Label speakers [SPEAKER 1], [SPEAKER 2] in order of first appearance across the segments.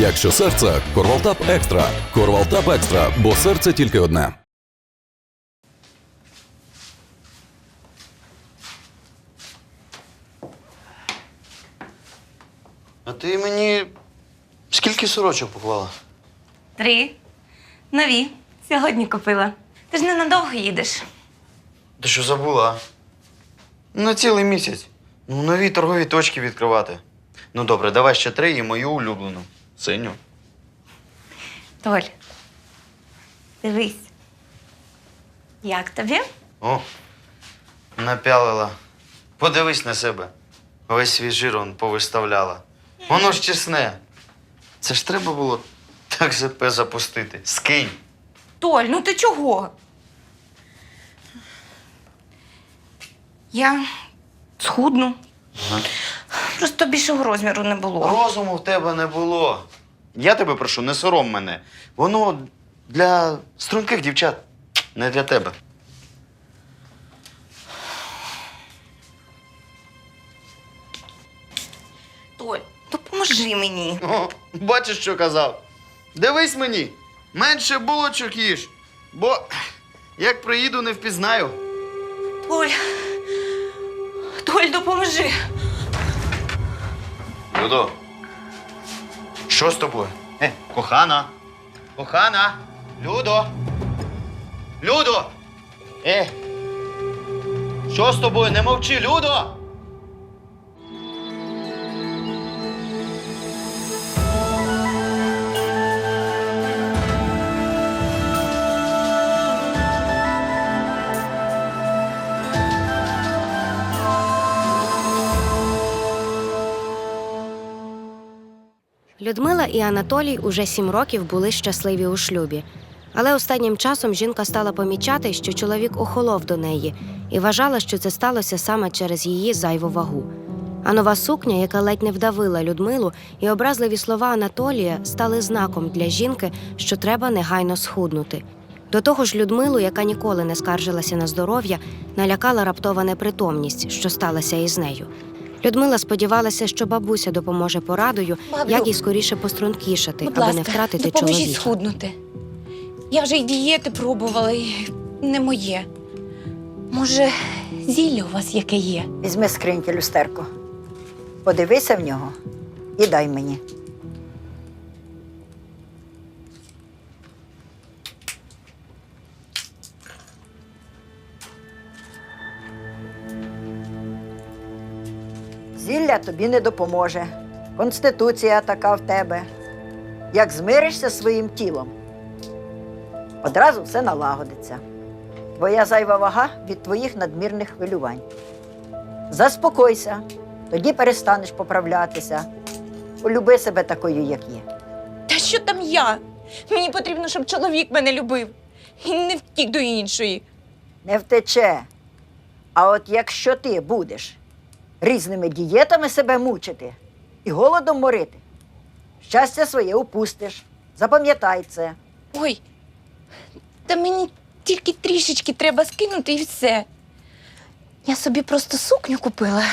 [SPEAKER 1] Якщо серце, Корвалтап Екстра. Корвалтап Екстра, бо серце тільки одне.
[SPEAKER 2] А ти мені скільки сорочок поклала?
[SPEAKER 3] Три. Нові. Сьогодні купила. Ти ж ненадовго їдеш.
[SPEAKER 2] Ти що забула? а? На цілий місяць. Ну, нові торгові точки відкривати. Ну добре, давай ще три і мою улюблену. Синю.
[SPEAKER 3] Толь. Дивись. Як тобі?
[SPEAKER 2] О, напялила. Подивись на себе. Весь свій жир он повиставляла. Воно ж чесне. Це ж треба було так ЗП запустити. Скинь.
[SPEAKER 3] Толь, ну ти чого? Я схудну.
[SPEAKER 2] Ага.
[SPEAKER 3] Просто більшого розміру не було.
[SPEAKER 2] Розуму в тебе не було. Я тебе прошу, не сором мене. Воно для струнких дівчат, не для тебе.
[SPEAKER 3] Толь, допоможи мені.
[SPEAKER 2] О, бачиш, що казав? Дивись мені, менше булочок їж, бо як приїду, не впізнаю.
[SPEAKER 3] Толь. Толь, допоможи.
[SPEAKER 2] Людо. Що з тобою? Е, кохана. Кохана. Людо. Людо. Е. Що з тобою? Не мовчи, Людо.
[SPEAKER 4] Людмила і Анатолій уже сім років були щасливі у шлюбі. Але останнім часом жінка стала помічати, що чоловік охолов до неї і вважала, що це сталося саме через її зайву вагу. А нова сукня, яка ледь не вдавила Людмилу, і образливі слова Анатолія стали знаком для жінки, що треба негайно схуднути. До того ж, Людмилу, яка ніколи не скаржилася на здоров'я, налякала раптова непритомність, що сталася із нею. Людмила сподівалася, що бабуся допоможе порадою,
[SPEAKER 3] Баблю,
[SPEAKER 4] як їй скоріше пострункішати,
[SPEAKER 3] Будь
[SPEAKER 4] аби
[SPEAKER 3] ласка,
[SPEAKER 4] не втратити
[SPEAKER 3] допоможіть
[SPEAKER 4] чоловіка.
[SPEAKER 3] схуднути. Я вже й дієти пробувала, і не моє. Може, зілля у вас яке є?
[SPEAKER 5] Візьми скриньки люстерко. Подивися в нього і дай мені. Зілля тобі не допоможе. Конституція така в тебе. Як змиришся своїм тілом, одразу все налагодиться. Твоя зайва вага від твоїх надмірних хвилювань. Заспокойся, тоді перестанеш поправлятися. Полюби себе такою, як є.
[SPEAKER 6] Та що там я? Мені потрібно, щоб чоловік мене любив і не втік до іншої.
[SPEAKER 5] Не втече. А от якщо ти будеш різними дієтами себе мучити і голодом морити, щастя своє упустиш. Запам'ятай це.
[SPEAKER 6] Ой, та мені тільки трішечки треба скинути і все. Я собі просто сукню купила,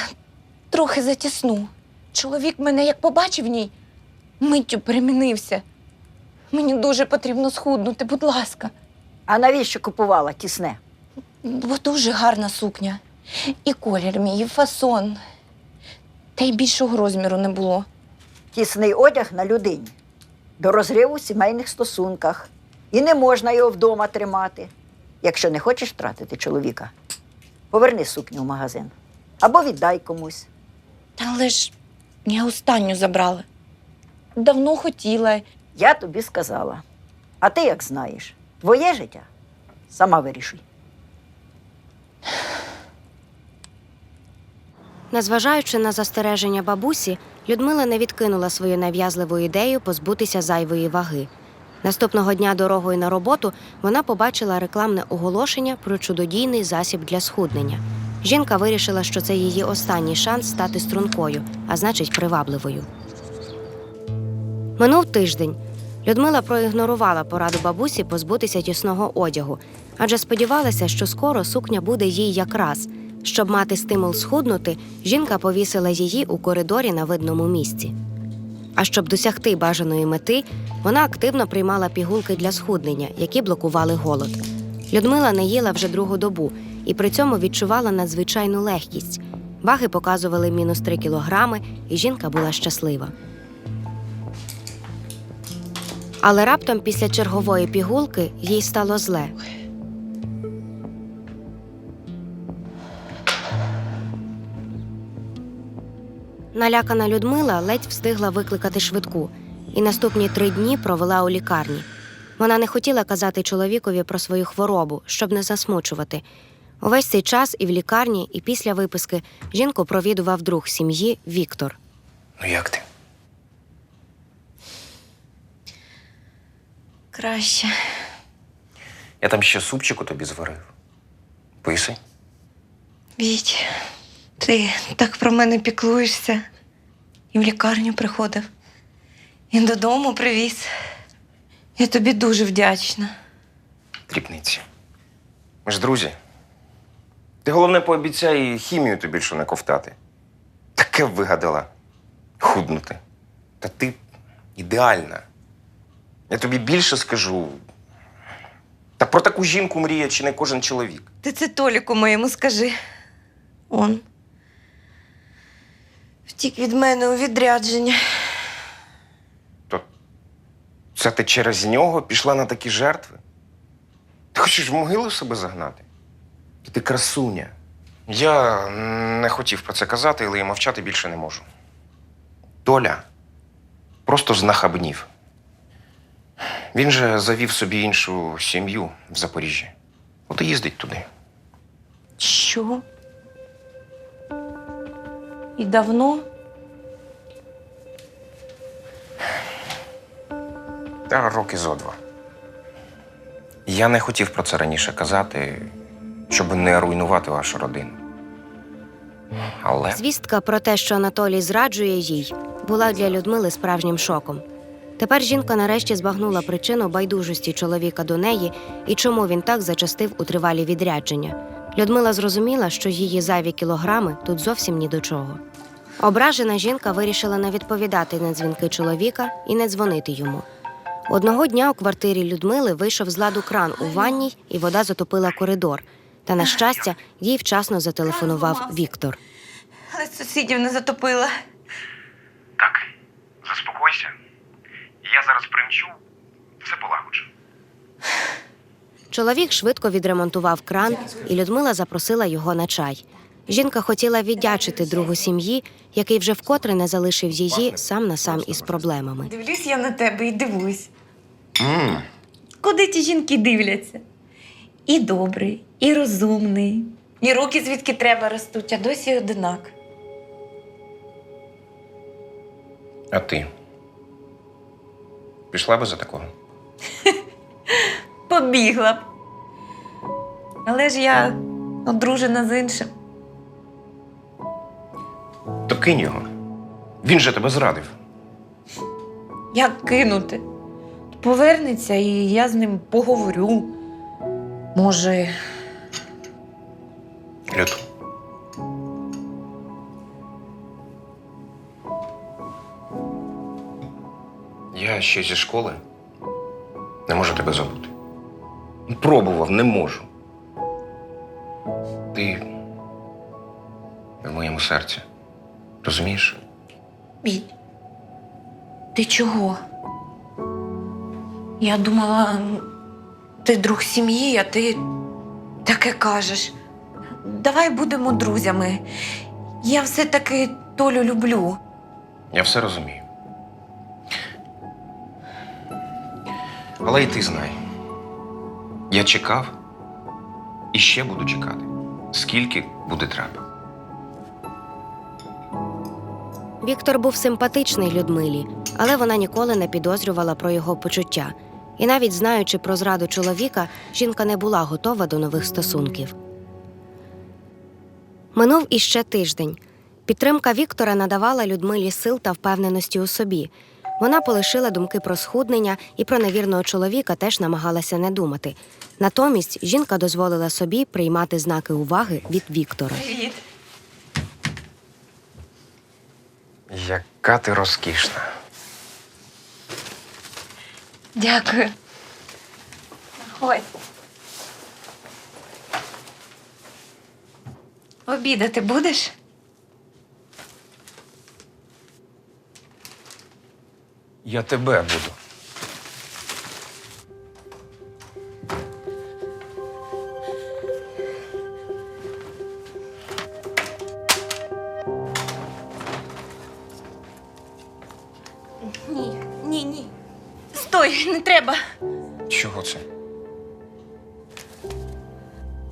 [SPEAKER 6] трохи затісну. Чоловік мене як побачив в ній, миттю перемінився. Мені дуже потрібно схуднути, будь ласка,
[SPEAKER 5] А навіщо купувала тісне?
[SPEAKER 6] бо дуже гарна сукня. І колір мій, і фасон. Та й більшого розміру не було.
[SPEAKER 5] Тісний одяг на людині до розриву в сімейних стосунках. І не можна його вдома тримати, якщо не хочеш втратити чоловіка. Поверни сукню в магазин або віддай комусь.
[SPEAKER 6] Та але ж я останню забрала. Давно хотіла.
[SPEAKER 5] Я тобі сказала. А ти як знаєш, твоє життя сама вирішуй.
[SPEAKER 4] Незважаючи на застереження бабусі, Людмила не відкинула свою нав'язливу ідею позбутися зайвої ваги. Наступного дня дорогою на роботу вона побачила рекламне оголошення про чудодійний засіб для схуднення. Жінка вирішила, що це її останній шанс стати стрункою, а значить, привабливою. Минув тиждень. Людмила проігнорувала пораду бабусі позбутися тісного одягу, адже сподівалася, що скоро сукня буде їй якраз. Щоб мати стимул схуднути, жінка повісила її у коридорі на видному місці. А щоб досягти бажаної мети, вона активно приймала пігулки для схуднення, які блокували голод. Людмила не їла вже другу добу і при цьому відчувала надзвичайну легкість. Ваги показували мінус 3 кілограми, і жінка була щаслива. Але раптом після чергової пігулки їй стало зле. Налякана Людмила ледь встигла викликати швидку і наступні три дні провела у лікарні. Вона не хотіла казати чоловікові про свою хворобу, щоб не засмучувати. Увесь цей час і в лікарні, і після виписки жінку провідував друг сім'ї Віктор.
[SPEAKER 7] Ну як ти?
[SPEAKER 6] Краще.
[SPEAKER 7] Я там ще супчику тобі зварив. Писи.
[SPEAKER 6] Віть, ти так про мене піклуєшся. І в лікарню приходив. І додому привіз. Я тобі дуже вдячна.
[SPEAKER 7] Дрібниці. Ми ж друзі. Ти головне пообіцяй хімію тобі більше не ковтати. Таке вигадала. Худнути. Та ти ідеальна. Я тобі більше скажу. Та про таку жінку мріє чи не кожен чоловік.
[SPEAKER 6] Ти це Толіку моєму скажи. Он. Втік від мене у відрядження.
[SPEAKER 7] То це ти через нього пішла на такі жертви? Ти хочеш в могилу себе загнати? Та Ти красуня. Я не хотів про це казати, але я мовчати більше не можу. Толя просто знахабнів. Він же завів собі іншу сім'ю в Запоріжжі. От і їздить туди.
[SPEAKER 6] Що? І давно?
[SPEAKER 7] Та роки зо два. Я не хотів про це раніше казати, щоб не руйнувати вашу родину. Але
[SPEAKER 4] Звістка про те, що Анатолій зраджує їй, була для Людмили справжнім шоком. Тепер жінка нарешті збагнула причину байдужості чоловіка до неї і чому він так зачастив у тривалі відрядження. Людмила зрозуміла, що її зайві кілограми тут зовсім ні до чого. Ображена жінка вирішила не відповідати на дзвінки чоловіка і не дзвонити йому. Одного дня у квартирі Людмили вийшов з ладу кран у ванній, і вода затопила коридор. Та, на щастя, їй вчасно зателефонував Віктор.
[SPEAKER 6] Але сусідів не затопила.
[SPEAKER 7] Так, заспокойся. Я зараз примчу, все полагоджу.
[SPEAKER 4] Чоловік швидко відремонтував кран, і Людмила запросила його на чай. Жінка хотіла віддячити другу сім'ї, який вже вкотре не залишив її сам на сам із проблемами.
[SPEAKER 6] Дивлюсь я на тебе і дивусь.
[SPEAKER 7] м
[SPEAKER 6] Куди ті жінки дивляться? І добрий, і розумний, і руки звідки треба ростуть, а досі одинак.
[SPEAKER 7] А ти? Пішла би за такого?
[SPEAKER 6] Побігла б. Але ж я одружена з іншим.
[SPEAKER 7] То кинь його. Він же тебе зрадив.
[SPEAKER 6] Як кинути? Повернеться, і я з ним поговорю. Може,
[SPEAKER 7] Люд. Я ще зі школи не можу тебе забути. Пробував, не можу. Ти в моєму серці. Розумієш?
[SPEAKER 6] Віть, ти чого? Я думала, ти друг сім'ї, а ти таке кажеш. Давай будемо друзями. Я все-таки Толю люблю.
[SPEAKER 7] Я все розумію. Але й ти знай. Я чекав і ще буду чекати, скільки буде треба.
[SPEAKER 4] Віктор був симпатичний Людмилі, але вона ніколи не підозрювала про його почуття. І навіть знаючи про зраду чоловіка, жінка не була готова до нових стосунків. Минув іще тиждень. Підтримка Віктора надавала Людмилі сил та впевненості у собі. Вона полишила думки про схуднення і про невірного чоловіка теж намагалася не думати. Натомість жінка дозволила собі приймати знаки уваги від Віктора.
[SPEAKER 6] Привіт.
[SPEAKER 7] Яка ти розкішна.
[SPEAKER 6] Дякую. Ось. Обідати будеш?
[SPEAKER 7] Я тебе буду.
[SPEAKER 6] Ні, ні, ні. Стой, не треба.
[SPEAKER 7] Чого це?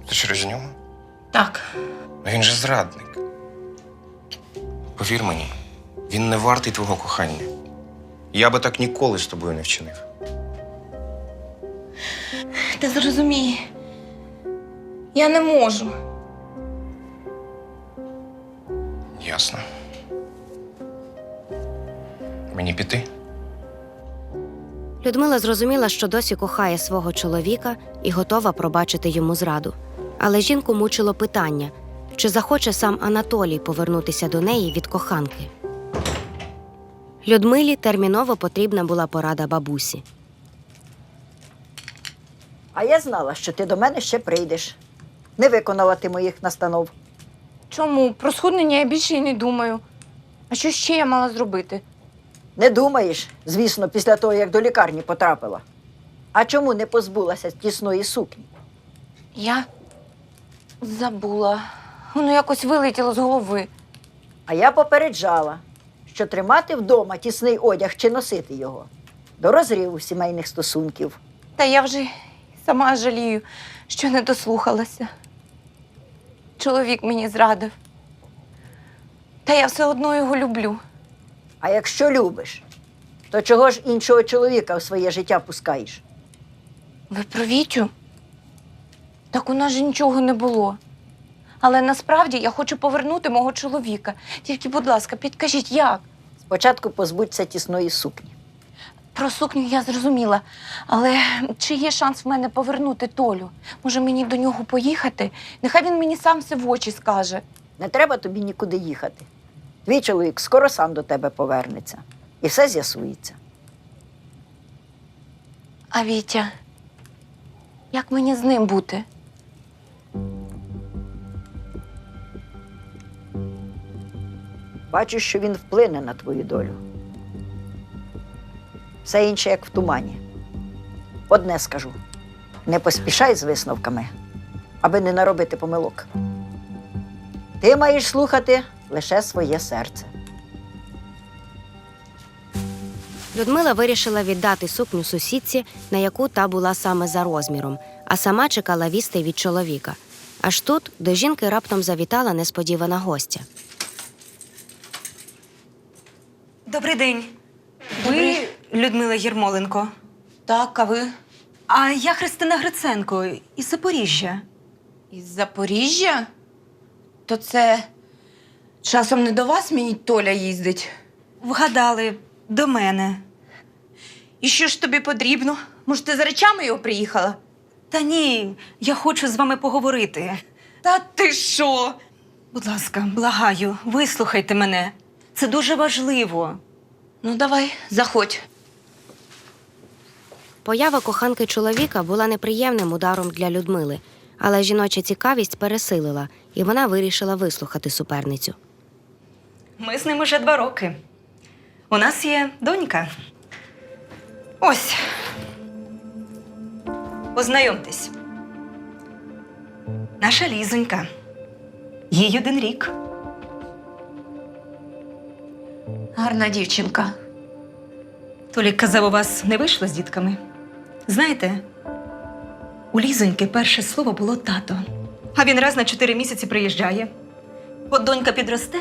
[SPEAKER 7] Ти через нього?
[SPEAKER 6] Так.
[SPEAKER 7] Він же зрадник. Повір мені, він не вартий твого кохання. Я би так ніколи з тобою не вчинив.
[SPEAKER 6] Ти зрозумій. Я не можу.
[SPEAKER 7] Ясно. Мені піти?
[SPEAKER 4] Людмила зрозуміла, що досі кохає свого чоловіка і готова пробачити йому зраду. Але жінку мучило питання, чи захоче сам Анатолій повернутися до неї від коханки. Людмилі терміново потрібна була порада бабусі.
[SPEAKER 5] А я знала, що ти до мене ще прийдеш. Не виконала ти моїх настанов.
[SPEAKER 6] Чому? Про схуднення я більше й не думаю. А що ще я мала зробити?
[SPEAKER 5] Не думаєш, звісно, після того, як до лікарні потрапила. А чому не позбулася тісної сукні?
[SPEAKER 6] Я забула. Воно якось вилетіло з голови.
[SPEAKER 5] А я попереджала, що тримати вдома тісний одяг чи носити його до розриву сімейних стосунків.
[SPEAKER 6] Та я вже й сама жалію, що не дослухалася. Чоловік мені зрадив. Та я все одно його люблю.
[SPEAKER 5] А якщо любиш, то чого ж іншого чоловіка в своє життя пускаєш?
[SPEAKER 6] Ви про Вітю? Так у нас же нічого не було. Але насправді я хочу повернути мого чоловіка. Тільки, будь ласка, підкажіть, як?
[SPEAKER 5] Спочатку позбудься тісної сукні.
[SPEAKER 6] Про сукню я зрозуміла. Але чи є шанс в мене повернути Толю? Може, мені до нього поїхати? Нехай він мені сам все в очі скаже.
[SPEAKER 5] Не треба тобі нікуди їхати. Твій чоловік скоро сам до тебе повернеться. І все з'ясується.
[SPEAKER 6] А Вітя, як мені з ним бути?
[SPEAKER 5] Бачу, що він вплине на твою долю. Все інше, як в тумані. Одне скажу: не поспішай з висновками, аби не наробити помилок. Ти маєш слухати лише своє серце.
[SPEAKER 4] Людмила вирішила віддати сукню сусідці, на яку та була саме за розміром, а сама чекала вістей від чоловіка. Аж тут до жінки раптом завітала несподівана гостя.
[SPEAKER 8] Добрий день. Ви Людмила Єрмоленко.
[SPEAKER 6] Так, а ви
[SPEAKER 8] А я Христина Гриценко із Запоріжжя.
[SPEAKER 6] із Запоріжжя? То це часом не до вас мені Толя їздить.
[SPEAKER 8] Вгадали до мене.
[SPEAKER 6] І що ж тобі потрібно? Може, ти за речами його приїхала?
[SPEAKER 8] Та ні, я хочу з вами поговорити.
[SPEAKER 6] Та ти що?
[SPEAKER 8] Будь ласка, благаю, вислухайте мене. Це дуже важливо.
[SPEAKER 6] Ну, давай, заходь.
[SPEAKER 4] Поява коханки чоловіка була неприємним ударом для Людмили, але жіноча цікавість пересилила, і вона вирішила вислухати суперницю.
[SPEAKER 8] Ми з ним уже два роки. У нас є донька. Ось. Познайомтесь. Наша лізонька. Їй один рік.
[SPEAKER 6] Гарна дівчинка.
[SPEAKER 8] Толік казав, у вас не вийшло з дітками. Знаєте, у Лізоньки перше слово було тато. А він раз на чотири місяці приїжджає. От донька підросте,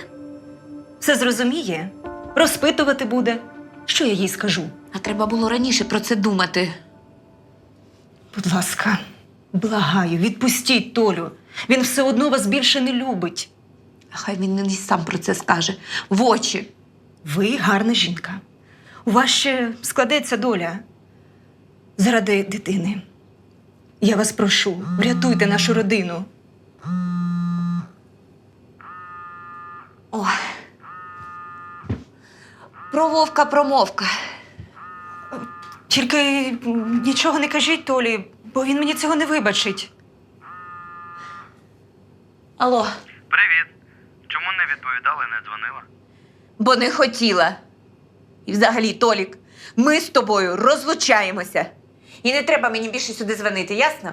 [SPEAKER 8] все зрозуміє, розпитувати буде. Що я їй скажу?
[SPEAKER 6] А треба було раніше про це думати.
[SPEAKER 8] Будь ласка, благаю, відпустіть Толю. Він все одно вас більше не любить.
[SPEAKER 6] А хай він мені сам про це скаже. В очі.
[SPEAKER 8] Ви гарна жінка. У вас ще складеться доля заради дитини. Я вас прошу, врятуйте нашу родину.
[SPEAKER 6] Ой. Про вовка промовка.
[SPEAKER 8] Тільки нічого не кажіть Толі, бо він мені цього не вибачить.
[SPEAKER 6] Алло,
[SPEAKER 2] Привіт. Чому не відповідала і не дзвонила?
[SPEAKER 6] Бо не хотіла. І взагалі, Толік, ми з тобою розлучаємося. І не треба мені більше сюди дзвонити, ясно?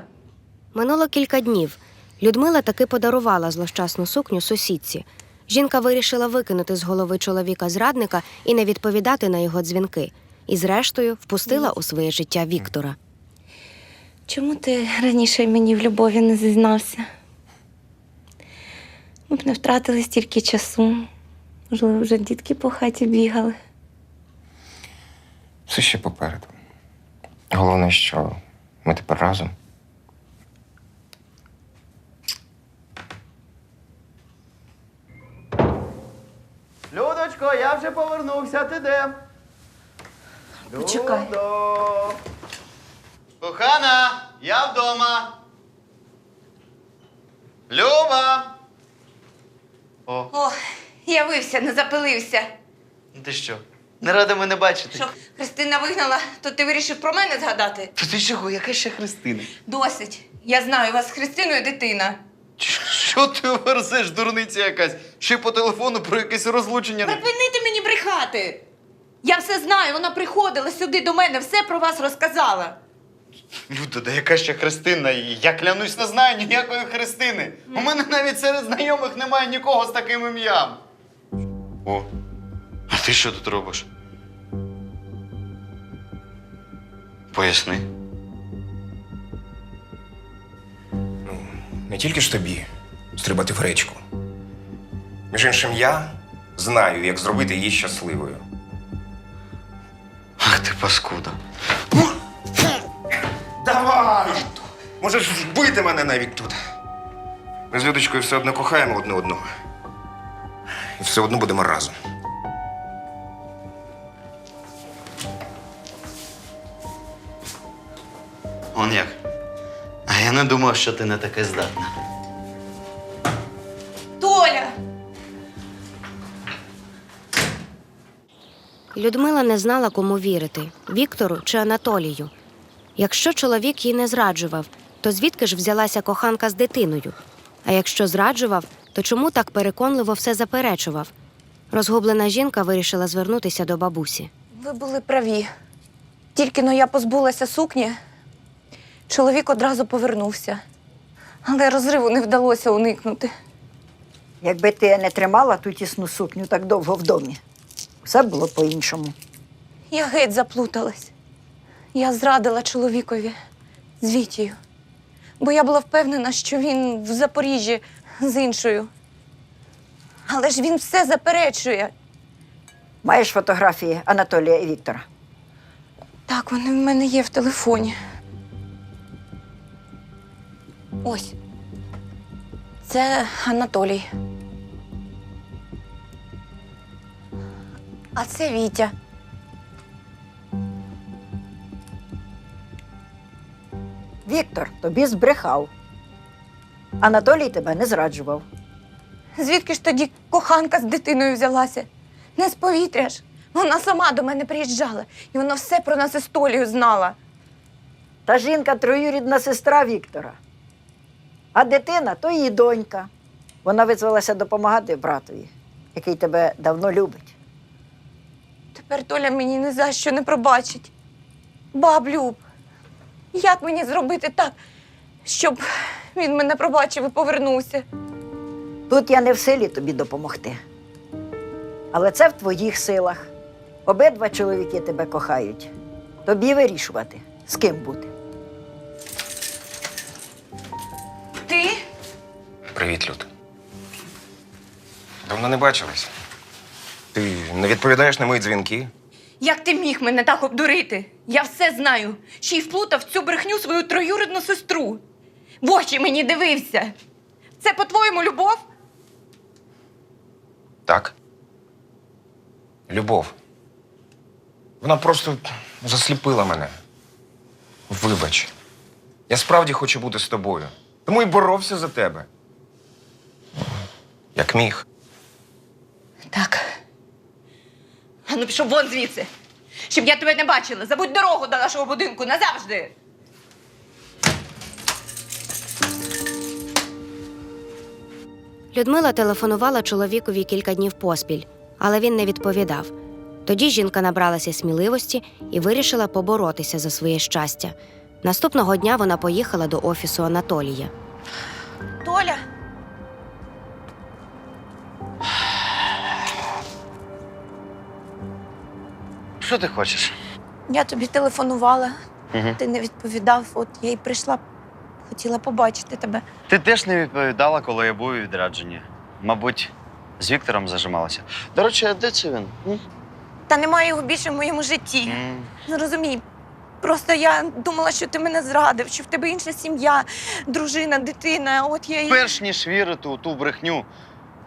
[SPEAKER 4] Минуло кілька днів. Людмила таки подарувала злощасну сукню сусідці. Жінка вирішила викинути з голови чоловіка зрадника і не відповідати на його дзвінки. І, зрештою, впустила у своє життя Віктора.
[SPEAKER 3] Чому ти раніше мені в любові не зізнався? Ми б не втратили стільки часу. Можливо, вже дітки по хаті бігали.
[SPEAKER 7] Все ще попереду. Головне, що ми тепер разом.
[SPEAKER 2] Людочко, я вже повернувся, ти де?
[SPEAKER 6] Почекай.
[SPEAKER 2] Людо. Кохана, я вдома. Люба. О,
[SPEAKER 6] О, явився, не запилився.
[SPEAKER 2] ну ти що? Не рада мене бачити.
[SPEAKER 6] Що, Христина вигнала, то ти вирішив про мене згадати?
[SPEAKER 2] Та ти чого? Яка ще Христина?
[SPEAKER 6] Досить. Я знаю, у вас з Христиною дитина.
[SPEAKER 2] Що ти верзеш, дурниця якась? Ще й по телефону про якесь розлучення.
[SPEAKER 6] Припинити мені брехати. Я все знаю, вона приходила сюди до мене, все про вас розказала.
[SPEAKER 2] Люда, да яка ще Христина? Я клянусь, не знаю ніякої Христини. У мене навіть серед знайомих немає нікого з таким ім'ям. О, а ти що тут робиш? Поясни.
[SPEAKER 7] Не тільки ж тобі стрибати в речку. Між іншим, я знаю, як зробити її щасливою.
[SPEAKER 2] Ах ти паскуда.
[SPEAKER 7] Давай! Можеш вбити мене навіть тут. Ми з Людочкою все одно кохаємо одне одного. Все одно будемо разом.
[SPEAKER 2] Он як. А я не думав, що ти не таке здатна.
[SPEAKER 6] Толя!
[SPEAKER 4] Людмила не знала, кому вірити Віктору чи Анатолію. Якщо чоловік їй не зраджував, то звідки ж взялася коханка з дитиною? А якщо зраджував, то чому так переконливо все заперечував? Розгублена жінка вирішила звернутися до бабусі.
[SPEAKER 3] Ви були праві. Тільки но я позбулася сукні, чоловік одразу повернувся. Але розриву не вдалося уникнути.
[SPEAKER 5] Якби ти не тримала ту тісну сукню так довго в домі, все б було по-іншому.
[SPEAKER 3] Я геть заплуталась. Я зрадила чоловікові з Вітєю. Бо я була впевнена, що він в Запоріжжі з іншою. Але ж він все заперечує.
[SPEAKER 5] Маєш фотографії Анатолія і Віктора?
[SPEAKER 3] Так, вони в мене є в телефоні. Ось. Це Анатолій. А це Вітя.
[SPEAKER 5] Віктор тобі збрехав. Анатолій тебе не зраджував.
[SPEAKER 3] Звідки ж тоді коханка з дитиною взялася? Не з повітря ж. Вона сама до мене приїжджала, і вона все про нас із Толею знала.
[SPEAKER 5] Та жінка троюрідна сестра Віктора. А дитина то її донька. Вона визвалася допомагати братові, який тебе давно любить.
[SPEAKER 3] Тепер Толя мені ні за що не пробачить. Баб Люб, як мені зробити так, щоб він мене пробачив і повернувся?
[SPEAKER 5] Тут я не в силі тобі допомогти. Але це в твоїх силах. Обидва чоловіки тебе кохають. Тобі вирішувати, з ким бути.
[SPEAKER 6] Ти?
[SPEAKER 7] Привіт, Люд. Давно не бачились. Ти не відповідаєш на мої дзвінки?
[SPEAKER 6] Як ти міг мене так обдурити? Я все знаю. Ще й вплутав в цю брехню свою троюрідну сестру. В очі мені дивився. Це, по-твоєму, любов?
[SPEAKER 7] Так. Любов. Вона просто засліпила мене. Вибач. Я справді хочу бути з тобою. Тому і боровся за тебе. Як міг.
[SPEAKER 6] Так. А ну пішов вон звідси.
[SPEAKER 9] Щоб я тебе не бачила. Забудь дорогу до нашого будинку назавжди.
[SPEAKER 4] Людмила телефонувала чоловікові кілька днів поспіль, але він не відповідав. Тоді жінка набралася сміливості і вирішила поборотися за своє щастя. Наступного дня вона поїхала до офісу Анатолія.
[SPEAKER 6] Толя,
[SPEAKER 2] Що ти хочеш?
[SPEAKER 6] я тобі телефонувала,
[SPEAKER 2] Угу.
[SPEAKER 6] ти не відповідав, от я й прийшла, хотіла побачити тебе.
[SPEAKER 2] Ти теж не відповідала, коли я був у відрядженні. Мабуть, з Віктором зажималася. До речі, а де це він? М?
[SPEAKER 6] Та немає його більше в моєму житті.
[SPEAKER 2] М.
[SPEAKER 6] Не розумій. Просто я думала, що ти мене зрадив, що в тебе інша сім'я, дружина, дитина. От я й.
[SPEAKER 2] Перш ніж вірити у ту брехню,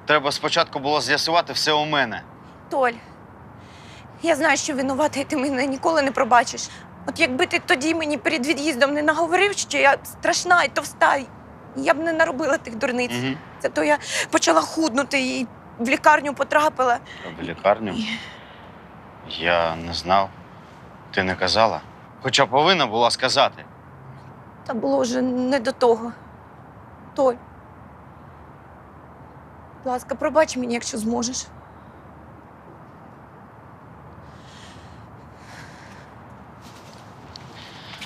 [SPEAKER 2] треба спочатку було з'ясувати все у мене.
[SPEAKER 6] Толь, я знаю, що винуватий ти мене ніколи не пробачиш. От якби ти тоді мені перед від'їздом не наговорив, що я страшна і товста, я б не наробила тих дурниць.
[SPEAKER 2] Угу.
[SPEAKER 6] Це то я почала худнути і в лікарню потрапила.
[SPEAKER 2] В лікарню? Я не знав. Ти не казала. Хоча повинна була сказати.
[SPEAKER 6] Та було вже не до того. Толь. Будь ласка, пробач мені, якщо зможеш.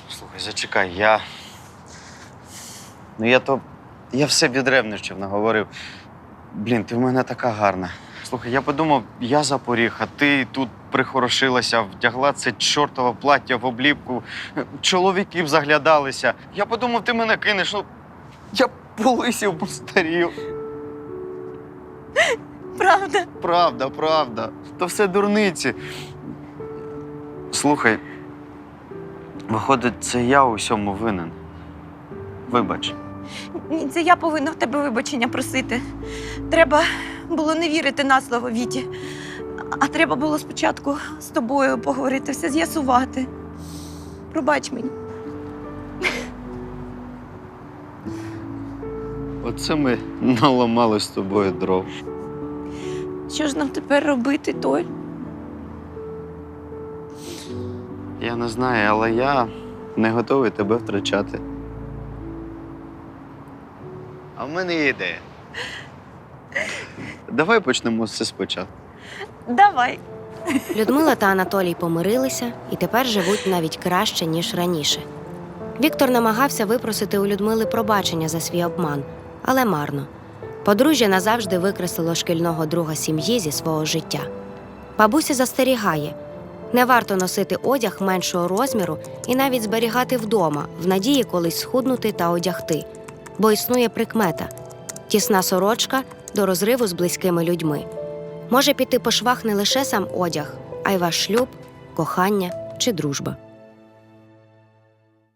[SPEAKER 2] Слухай, зачекай, я. Ну я то. Я все відревничав, наговорив. Блін, ти в мене така гарна. Слухай, я подумав, я запоріг, а ти тут прихорошилася, вдягла це чортове плаття в обліпку, чоловіків заглядалися. Я подумав, ти мене кинеш. Ну, я полисів постарів.
[SPEAKER 6] Правда?
[SPEAKER 2] Правда, правда. То все дурниці. Слухай, виходить, це я у всьому винен. Вибач.
[SPEAKER 6] Ні, це я повинна в тебе вибачення просити. Треба було не вірити на слово Віті. А треба було спочатку з тобою поговорити, все з'ясувати. Пробач мені.
[SPEAKER 2] Оце ми наламали з тобою дров.
[SPEAKER 6] Що ж нам тепер робити, Толь?
[SPEAKER 2] Я не знаю, але я не готовий тебе втрачати. А в мене є ідея. Давай почнемо все спочатку.
[SPEAKER 6] Давай.
[SPEAKER 4] Людмила та Анатолій помирилися і тепер живуть навіть краще, ніж раніше. Віктор намагався випросити у Людмили пробачення за свій обман, але марно. Подружжя назавжди викреслило шкільного друга сім'ї зі свого життя. Бабуся застерігає: не варто носити одяг меншого розміру і навіть зберігати вдома, в надії колись схуднути та одягти, бо існує прикмета тісна сорочка до розриву з близькими людьми. Може піти по швах не лише сам одяг, а й ваш шлюб, кохання чи дружба.